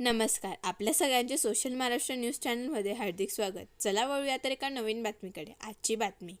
नमस्कार. आपल्या सगळ्यांचे सोशल महाराष्ट्र न्यूज चॅनलमध्ये हार्दिक स्वागत. चला वळूया तर एका नवीन बातमीकडे. आजची बातमी.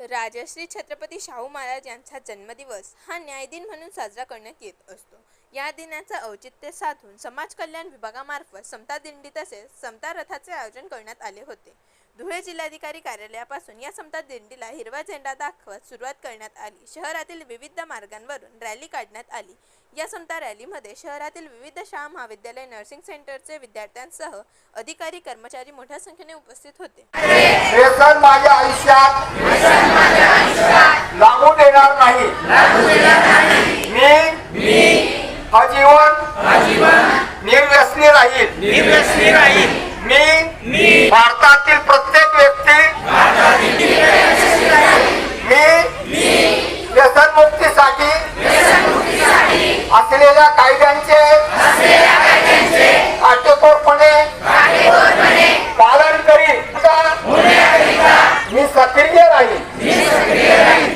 राजश्री छत्रपती शाहू महाराज यांचा जन्मदिवस हा न्यायदिन म्हणून साजरा करण्यात येत असतो. या दिनाचं औचित्य साधून समाज कल्याण विभागामार्फत समता दिंडी तसेच समता रथाचे आयोजन करण्यात आले होते. धुळे जिल्हाधिकारी कार्यालयापासून या समता दिंडीला हिरवा झेंडा दाखवत सुरुवात करण्यात आली. शहरातील विविध मार्गांवरून रॅली काढण्यात आली. या समता रॅलीमध्ये शहरातील विविध शाळा महाविद्यालय नर्सिंग सेंटरचे विद्यार्थ्यांसह अधिकारी कर्मचारी मोठ्या संख्येने उपस्थित होते. व्यसन माझ्या आयुष्यात लागू देणार नाही. मी आजीवन निर्व्यसनी राहील. मी भारतातील प्रत्येक व्यक्ती मी व्यसनमुक्तीसाठी असलेल्या कायद्यांचे काटेकोरपणे पालन करीन मी सक्रिय राहील.